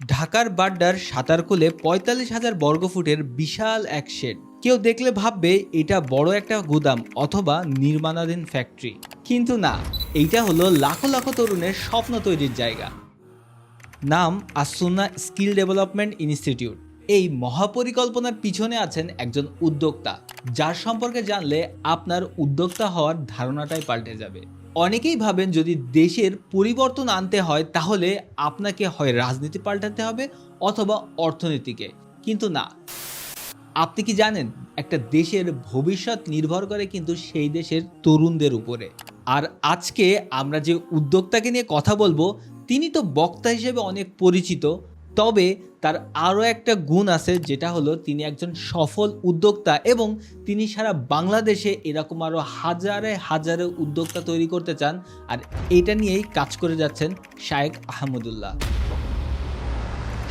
ঢাকার বাড্ডার সাঁতারকুলে পঁয়তাল্লিশ হাজার বর্গফুটের বিশাল এক শেড। কেউ দেখলে ভাববে, এটা বড় একটা গুদাম অথবা নির্মাণাধীন ফ্যাক্টরি। কিন্তু না, এইটা হলো লাখো লাখো তরুণের স্বপ্ন তৈরির জায়গা। নাম আসুনা স্কিল ডেভেলপমেন্ট ইনস্টিটিউট। এই মহাপরিকল্পনার পিছনে আছেন একজন উদ্যোক্তা, যার সম্পর্কে জানলে আপনার উদ্যোক্তা হওয়ার ধারণাটাই পাল্টে যাবে। অনেকেই ভাবেন যদি দেশের পরিবর্তন আনতে হয়, তাহলে আপনাকে হয় রাজনীতি পাল্টাতে হবে অথবা অর্থনীতিকে। কিন্তু না। আপনি কি জানেন, একটা দেশের ভবিষ্যৎ নির্ভর করে কিন্তু সেই দেশের তরুণদের উপরে। আর আজকে আমরা যে উদ্যোক্তাকে নিয়ে কথা বলব, তিনি তো বক্তা হিসেবে অনেক পরিচিত। তবে তার আরও একটা গুণ আছে, যেটা হলো তিনি একজন সফল উদ্যোক্তা এবং তিনি সারা বাংলাদেশে এরকম আরও হাজারে হাজারে উদ্যোক্তা তৈরি করতে চান আর এটা নিয়েই কাজ করে যাচ্ছেন শায়েক আহমদুল্লাহ।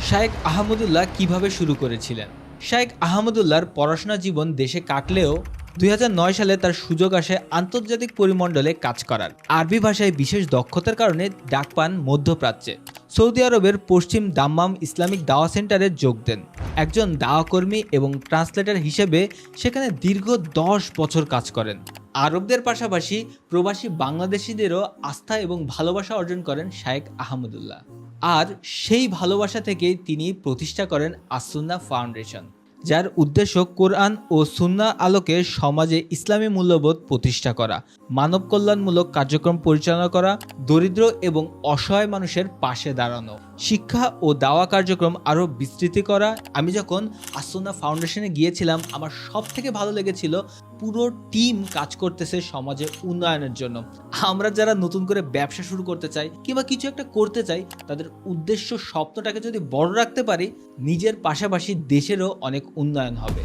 শায়েক আহমদুল্লাহ কীভাবে শুরু করেছিলেন? শায়েক আহমদুল্লাহর পড়াশোনা জীবন দেশে কাটলেও দুই হাজার নয় সালে তার সুযোগ আসে আন্তর্জাতিক পরিমণ্ডলে কাজ করার। আরবি ভাষায় বিশেষ দক্ষতার কারণে ডাক পান মধ্যপ্রাচ্যে। সৌদি আরবের পশ্চিম দাম্মাম ইসলামিক দাওয়া সেন্টারে যোগ দেন। একজন দাওয়া কর্মী এবং ট্রান্সলেটার হিসেবে সেখানে দীর্ঘ দশ বছর কাজ করেন। আরবদের পাশাপাশি প্রবাসী বাংলাদেশিদেরও আস্থা এবং ভালোবাসা অর্জন করেন শায়েক আহমদুল্লাহ। আর সেই ভালোবাসা থেকেই তিনি প্রতিষ্ঠা করেন আসুন্না ফাউন্ডেশন। যার উদ্দেশ্য কোরআন ও সুন্না আলোকে সমাজে ইসলামী মূল্যবোধ প্রতিষ্ঠা করা, মানব কল্যাণমূলক কার্যক্রম পরিচালনা করা, দরিদ্র এবং অসহায় মানুষের পাশে দাঁড়ানো। শিক্ষা ও দাওয়া কার্যক্রম আরও বিস্তৃতি করা। আমি যখন আসুন্না ফাউন্ডেশনে গিয়েছিলাম, আমার সব থেকে ভালো লেগেছিল পুরো টিম কাজ করতেছে সমাজের উন্নয়নের জন্য। আমরা যারা নতুন করে ব্যবসা শুরু করতে চাই কিংবা কিছু একটা করতে চাই, তাদের উদ্দেশ্য স্বপ্নটাকে যদি বড় রাখতে পারি, নিজের পাশাপাশি দেশেরও অনেক উন্নয়ন হবে।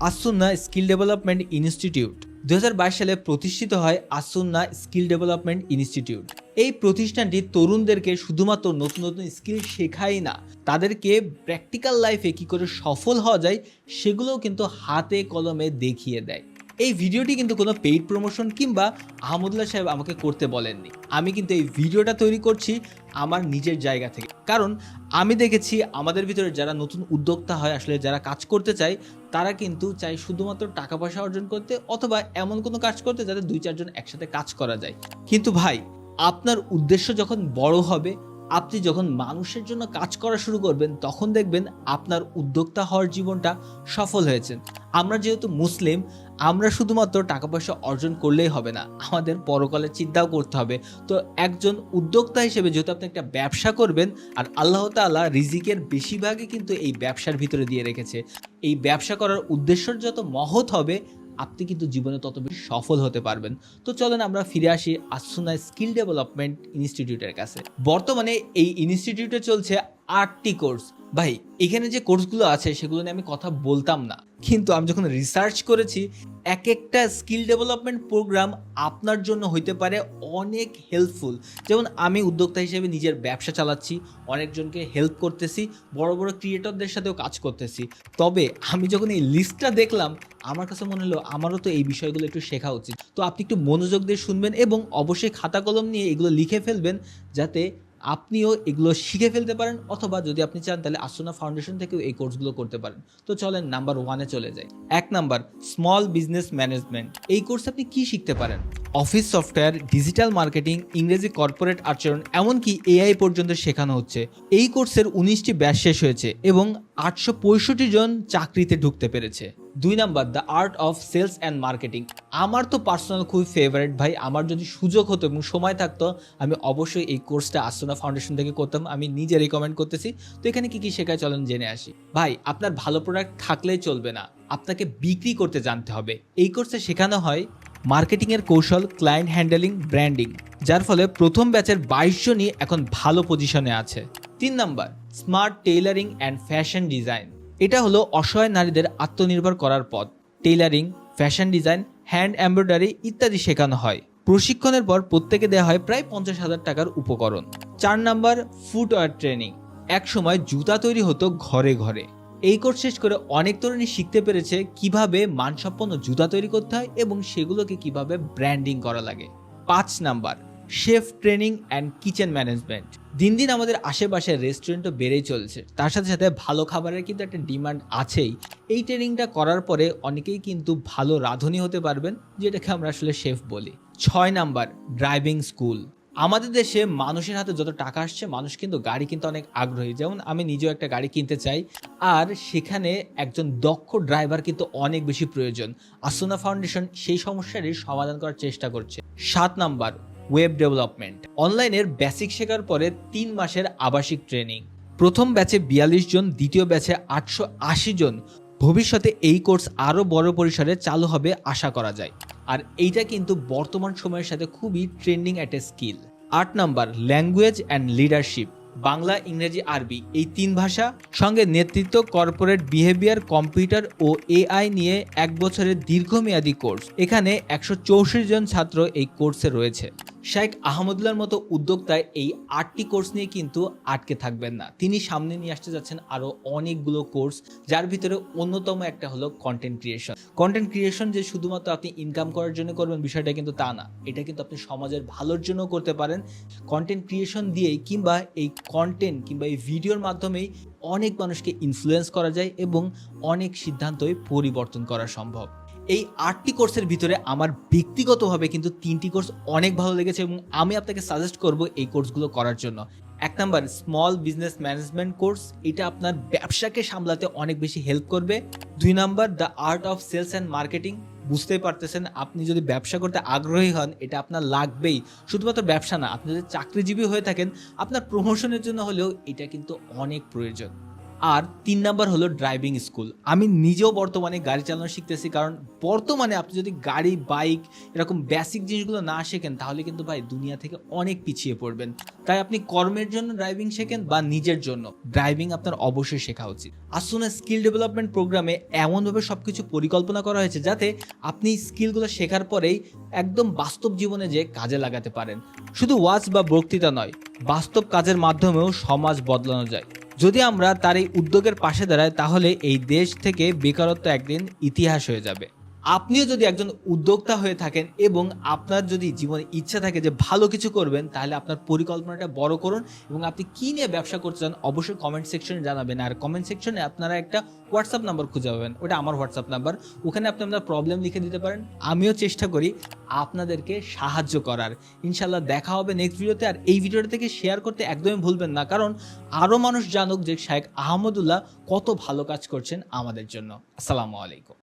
আসুন্না স্কিল ডেভেলপমেন্ট ইনস্টিটিউট। দুই হাজার বাইশ সালে প্রতিষ্ঠিত হয় আসুন্না স্কিল ডেভেলপমেন্ট ইনস্টিটিউট। এই প্রতিষ্ঠানটি তরুণদেরকে শুধুমাত্র নতুন নতুন স্কিল শেখায় না, তাদেরকে প্র্যাকটিক্যাল লাইফে কি করে সফল হওয়া যায় সেগুলোও কিন্তু হাতে কলমে দেখিয়ে দেয়। এই ভিডিওটি কিন্তু কোনো পেইড প্রমোশন কিংবা আহমদুল্লাহ সাহেব আমাকে করতে বলেননি। আমি কিন্তু এই ভিডিওটা তৈরি করছি আমার নিজের জায়গা থেকে। কারণ আমি দেখেছি আমাদের ভিতরে যারা নতুন উদ্যোক্তা হয়, আসলে যারা কাজ করতে চায়, তারা কিন্তু চাই শুধুমাত্র টাকা পয়সা অর্জন করতে অথবা এমন কোনো কাজ করতে যাতে দুই চারজন একসাথে কাজ করা যায়। কিন্তু ভাই আপনার উদ্দেশ্য যখন বড় হবে, আপনি যখন মানুষের জন্য কাজ করা শুরু করবেন, তখন দেখবেন আপনার উদ্যোক্তা হওয়ার জীবনটা সফল হয়েছে। আমরা যেহেতু মুসলিম, আমরা শুধুমাত্র টাকা পয়সা অর্জন করলেই হবে না, আমাদের পরকালের চিন্তাও করতে হবে। তো একজন উদ্যোক্তা হিসেবে যেহেতু আপনি একটা ব্যবসা করবেন, আর আল্লাহ তাআলা রিজিকের বেশিরভাগই কিন্তু এই ব্যবসার ভিতরে দিয়ে রেখেছে। এই ব্যবসা করার উদ্দেশ্য যত মহৎ হবে আপনি কিন্তু জীবনে তত বেশি সফল হতে পারবেন। তো চলেন আমরা ফিরে আসি আসুনা স্কিল ডেভেলপমেন্ট ইনস্টিটিউটের কাছে। বর্তমানে এই ইনস্টিটিউটে চলছে আটটি কোর্স ভাই, এখানে যে কোর্সগুলো আছে, সেগুলো নিয়ে আমি কথা বলতাম না। কিন্তু আমি যখন রিসার্চ করেছি এক একটা স্কিল ডেভেলপমেন্ট প্রোগ্রাম আপনার জন্য হইতে পারে অনেক হেল্পফুল যেমন আমি উদ্যোক্তা হিসেবে নিজের ব্যবসা চালাচ্ছি, অনেকজনকে হেল্প করতেছি, বড় বড় ক্রিয়েটরদের সাথেও কাজ করতেছি। তবে আমি যখন এই লিস্টটা দেখলাম, আমার কাছে মনে হলো, আমারও তো এই বিষয়গুলো একটু শেখা উচিত। তো আপনি একটু মনোযোগ দিয়ে শুনবেন এবং অবশ্যই খাতা কলম নিয়ে এগুলো লিখে ফেলবেন, যাতে আপনিও এগুলো শিখে ফেলতে পারেন অথবা যদি আপনি চান তাহলে আসুনা ফাউন্ডেশন থেকেও এই কোর্সগুলো করতে পারেন। তো চলেন নাম্বার ওয়ানে চলে যাই। এক নাম্বার স্মল বিজনেস ম্যানেজমেন্ট এই কোর্সে আপনি কি শিখতে পারেন? অফিস সফটওয়্যার ডিজিটাল মার্কেটিং ইংরেজি কর্পোরেট আচরণ, এমনকি এআই পর্যন্ত শেখানো হচ্ছে। এই কোর্সের উনিশটি ব্যাচ শেষ হয়েছে এবং আটশো পঁয়ষট্টি জন চাকরিতে ঢুকতে পেরেছে। দুই number the art of sales and marketing আমার তো পার্সোনাল খুবই ফেভারিট ভাই। আমার যদি সুযোগ হতো এবং সময় থাকতো, আমি অবশ্যই এই কোর্সটা আসোনা ফাউন্ডেশন থেকে করতাম। আমি নিজে রেকমেন্ড করতেছি। তো এখানে কি কি শেখায় চলেন জেনে আসি। ভাই, আপনার ভালো প্রোডাক্ট থাকলেই চলবে না। আপনাকে বিক্রি করতে জানতে হবে। এই কোর্সে শেখানো হয় মার্কেটিংয়ের কৌশল ক্লায়েন্ট হ্যান্ডেলিং ব্র্যান্ডিং যার ফলে প্রথম ব্যাচের বাইশ জনই এখন ভালো পজিশনে আছে। তিন number smart tailoring and fashion design এটা হলো অসহায় নারীদের আত্মনির্ভর করার পথ। Tailoring, fashion design, hand embroidery ইত্যাদি শেখানো হয়। প্রশিক্ষণের পর প্রত্যেকে দেওয়া হয় প্রায় পঞ্চাশ হাজার টাকার উপকরণ। চার নাম্বার, ফুটওয়্যার ট্রেনিং। এক সময় জুতা তৈরি হতো ঘরে ঘরে। এই কোর্স শেষ করে অনেক তরুণী শিখতে পেরেছে কীভাবে মানসম্পন্ন জুতা তৈরি করতে হয় এবং সেগুলোকে কীভাবে ব্র্যান্ডিং করা লাগে। পাঁচ number chef training and kitchen management. দিন দিন আমাদের আশেপাশে রেস্টুরেন্টও বেড়েই চলছে। তার সাথে সাথে ভালো খাবারের কিন্তু একটা ডিমান্ড আছেই। এই ট্রেনিংটা করার পরে অনেকেই কিন্তু ভালো রাঁধুনি হতে পারবেন, যেটাকে আমরা আসলে শেফ বলি। ছয় নাম্বার ড্রাইভিং স্কুল আমাদের দেশে মানুষের হাতে যত টাকা আসছে, মানুষ কিন্তু গাড়ি কিনতে অনেক আগ্রহী। যেমন আমি নিজেও একটা গাড়ি কিনতে চাই, আর সেখানে একজন দক্ষ ড্রাইভার কিন্তু অনেক বেশি প্রয়োজন। আসুনা ফাউন্ডেশন সেই সমস্যারই সমাধান করার চেষ্টা করছে। সাত নাম্বার ওয়েব ডেভেলপমেন্ট অনলাইনের বেসিক শেখার পরে তিন মাসের আবাসিক ট্রেনিং প্রথম ব্যাচে বিয়াল্লিশ জন, দ্বিতীয় ব্যাচে আটশো আশি জন। ভবিষ্যতে এই কোর্স আরও বড় পরিসরে চালু হবে আশা করা যায়। আর এইটা কিন্তু বর্তমান সময়ের সাথে খুবই ট্রেন্ডিং একটা স্কিল আট number language and leadership Bangla, ইংরেজি, আরবি এই তিন ভাষা সঙ্গে নেতৃত্ব কর্পোরেট বিহেভিয়ার কম্পিউটার ও এআই নিয়ে এক বছরের দীর্ঘমেয়াদী কোর্স এখানে একশো চৌষট্টি জন ছাত্র এই কোর্সে রয়েছে। শাইখ আহমদুল্লার মতো উদ্যোক্তায় এই আটটি কোর্স নিয়ে কিন্তু আটকে থাকবেন না। তিনি সামনে নিয়ে আসতে যাচ্ছেন আরও অনেকগুলো কোর্স, যার ভিতরে অন্যতম একটা হলো কন্টেন্ট ক্রিয়েশন কন্টেন্ট ক্রিয়েশন যে শুধুমাত্র আপনি ইনকাম করার জন্য করবেন বিষয়টা কিন্তু তা না। এটা কিন্তু আপনি সমাজের ভালোর জন্য করতে পারেন। কন্টেন্ট ক্রিয়েশন দিয়েই কিংবা এই কন্টেন্ট কিংবা এই ভিডিওর মাধ্যমেই অনেক মানুষকে ইনফ্লুয়েন্স করা যায় এবং অনেক সিদ্ধান্তই পরিবর্তন করা সম্ভব। এই আটটি কোর্সের ভিতরে আমার ব্যক্তিগতভাবে কিন্তু তিনটি কোর্স অনেক ভালো লেগেছে এবং আমি আপনাকে সাজেস্ট করব এই কোর্সগুলো করার জন্য। এক number small business management course এটা আপনার ব্যবসাকে সামলাতে অনেক বেশি হেল্প করবে। দুই number the art of sales and marketing বুঝতেই পারতেছেন, আপনি যদি ব্যবসা করতে আগ্রহী হন, এটা আপনার লাগবেই। শুধুমাত্র ব্যবসা না, আপনি যদি চাকরিজীবী হয়ে থাকেন, আপনার প্রমোশনের জন্য হলেও এটা কিন্তু অনেক প্রয়োজন। আর তিন নাম্বার হলো ড্রাইভিং স্কুল আমি নিজেও বর্তমানে গাড়ি চালানো শিখতেছি, কারণ বর্তমানে আপনি যদি গাড়ি বাইক এরকম বেসিক জিনিসগুলো না শেখেন, তাহলে কিন্তু ভাই দুনিয়া থেকে অনেক পিছিয়ে পড়বেন। তাই আপনি কর্মের জন্য ড্রাইভিং শেখেন বা নিজের জন্য ড্রাইভিং আপনার অবশ্যই শেখা উচিত। আসুন স্কিল ডেভেলপমেন্ট প্রোগ্রামে এমনভাবে সব কিছু পরিকল্পনা করা হয়েছে যাতে আপনি স্কিলগুলো শেখার পরেই একদম বাস্তব জীবনে যে কাজে লাগাতে পারেন। শুধু ওয়াজ বা বক্তৃতা নয়, বাস্তব কাজের মাধ্যমেও সমাজ বদলানো যায়। যদি আমরা তার এই উদ্যোগের পাশে দাঁড়াই, তাহলে এই দেশ থেকে বেকারত্ব একদিন ইতিহাস হয়ে যাবে। আপনিও যদি একজন উদ্যোক্তা হয়ে থাকেন এবং আপনার যদি জীবনে ইচ্ছা থাকে যে ভালো কিছু করবেন, তাহলে আপনার পরিকল্পনাটা বড় করুন এবং আপনি কি নিয়ে ব্যবসা করতে চান অবশ্যই কমেন্ট সেকশনে জানাবেন। আর কমেন্ট সেকশনে আপনারা একটা হোয়াটসঅ্যাপ নাম্বার খুঁজে পাবেন। ওটা আমার হোয়াটসঅ্যাপ নাম্বার ওখানে আপনি আপনার প্রবলেম লিখে দিতে পারেন। আমিও চেষ্টা করি আপনাদেরকে সাহায্য করার। ইনশাল্লাহ দেখা হবে নেক্সট ভিডিওতে আর এই ভিডিওটা থেকে শেয়ার করতে একদমই ভুলবেন না। কারণ আরও মানুষ জানুক যে শাহেখ আহমদুল্লাহ কত ভালো কাজ করছেন আমাদের জন্য। আসসালামু আলাইকুম।